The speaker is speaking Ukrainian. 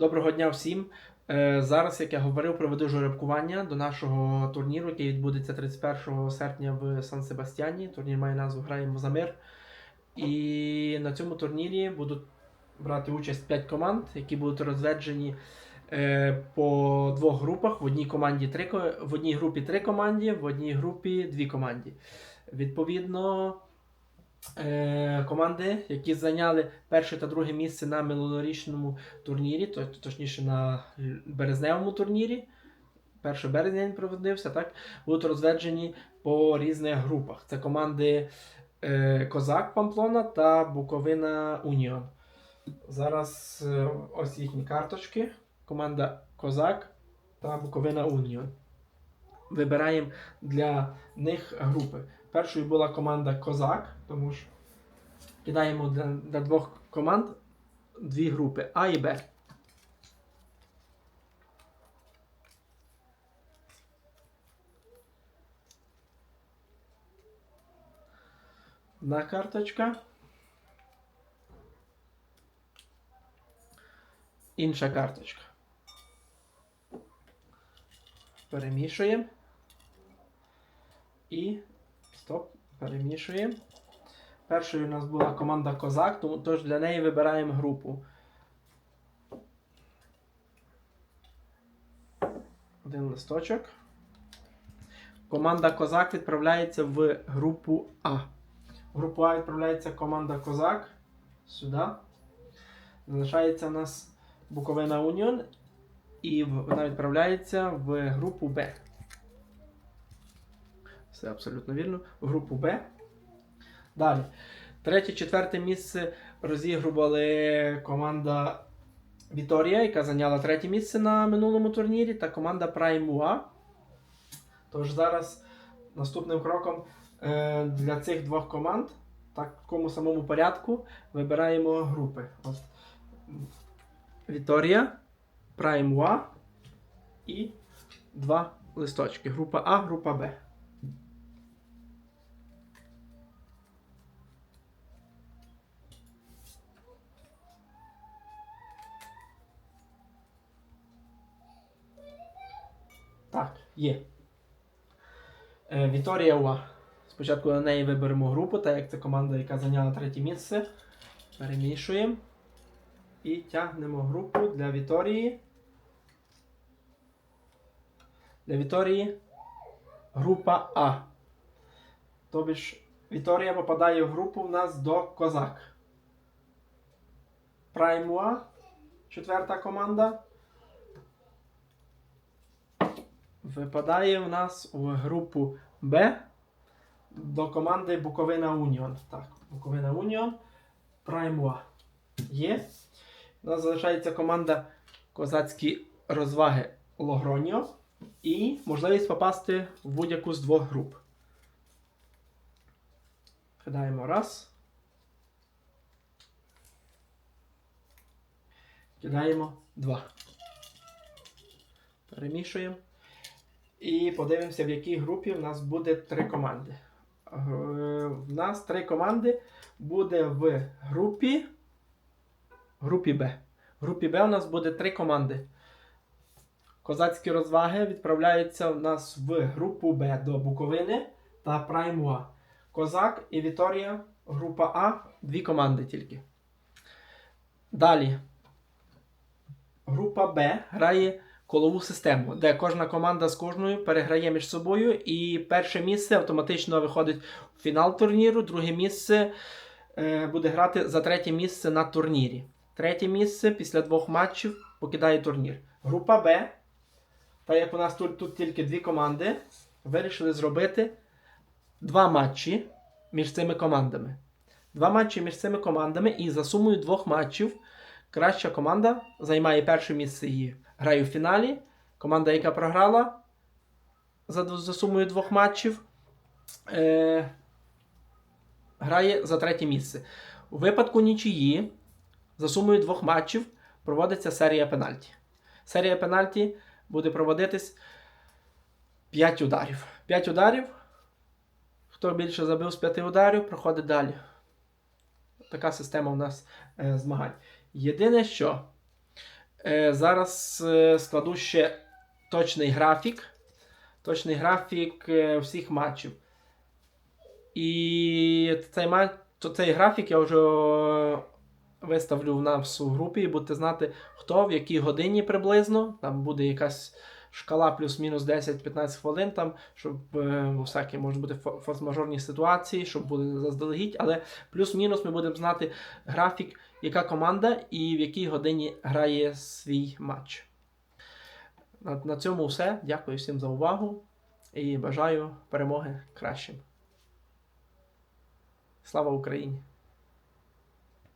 Доброго дня всім. Е, Зараз, як я говорив, проведу жеребкування до нашого турніру, який відбудеться 31 серпня в Сан Себастьяні. Турнір має назву Граємо за мир. І на цьому турнірі будуть брати участь 5 команд, які будуть розведжені е, по двох групах. В одній команді три, в одній групі три команди, в одній групі дві команди. Відповідно, е, команди, які зайняли перше та друге місце на минулорічному турнірі, то, точніше на березневому турнірі. 1 березня проводився, так, будуть розведжені по різних групах. Це команди е, Козак Памплона та Буковина Уніон. Зараз е, ось їхні карточки. Команда Козак та Буковина Уніон. Вибираємо для них групи. Першою була команда Козак, тому що кидаємо для, для двох команд дві групи А і Б. Одна карточка. Інша карточка. Перемішуємо. І. Стоп. Перемішуємо. Першою у нас була команда Козак, тому тож для неї вибираємо групу. Один листочок. Команда Козак відправляється в групу А. В групу А відправляється команда Козак. Сюди. Залишається у нас Буковина Уніон. І вона відправляється в групу Б. Все абсолютно вірно. Групу Б. Далі. Третє, четверте місце розігрували команда Віторія, яка зайняла третє місце на минулому турнірі, та команда Prime UA. Тож зараз наступним кроком е, для цих двох команд в такому самому порядку вибираємо групи. От. Віторія, Prime UA і два листочки. Група А, група Б. є. Е, Віторія Уа. Спочатку на неї виберемо групу, так як це команда, яка зайняла третє місце. Перемішуємо. І тягнемо групу для Віторії. Для Віторії група А. Тобі ж Віторія попадає в групу в нас до Козак. Prime Уа. Четверта команда. Випадає в нас у групу Б до команди Буковина Уніон. Так, Буковина Уніон. Праймуа. Є. У нас залишається команда Козацькі розваги Логроніо. І можливість попасти в будь-яку з двох груп. Кидаємо раз. Кидаємо два. Перемішуємо. І подивимося, в якій групі в нас буде три команди. Е, В нас три команди буде в групі. Групі Б. В групі Б у нас буде три команди. Козацькі розваги відправляються в нас в групу Б до Буковини та Праймуа. Козак і Віторія, група А, дві команди тільки. Далі. Група Б грає колову систему, де кожна команда з кожною переграє між собою, і перше місце автоматично виходить в фінал турніру, друге місце е, буде грати за третє місце на турнірі. Третє місце після двох матчів покидає турнір. Група Б, так як у нас тут, тут тільки дві команди, вирішили зробити два матчі між цими командами. Два матчі між цими командами, і за сумою двох матчів краща команда займає перше місце і грає в фіналі. Команда, яка програла за, за сумою двох матчів, е, грає за третє місце. У випадку нічиї за сумою двох матчів проводиться серія пенальті. Серія пенальті буде проводитись 5 ударів. 5 ударів. Хто більше забив з 5 ударів, проходить далі. Така система у нас е, змагань. Єдине, що зараз е, складу ще точний графік. Точний графік е, всіх матчів. І цей, матч, цей графік я вже е, виставлю в нас у групі, і будете знати, хто в якій годині приблизно. Там буде якась шкала плюс-мінус 10-15 хвилин, там, щоб е, всякі можуть бути фо- форс-мажорні ситуації, щоб буде заздалегідь, але плюс-мінус ми будемо знати графік, яка команда і в якій годині грає свій матч. На, на цьому все. Дякую всім за увагу і бажаю перемоги кращим. Слава Україні!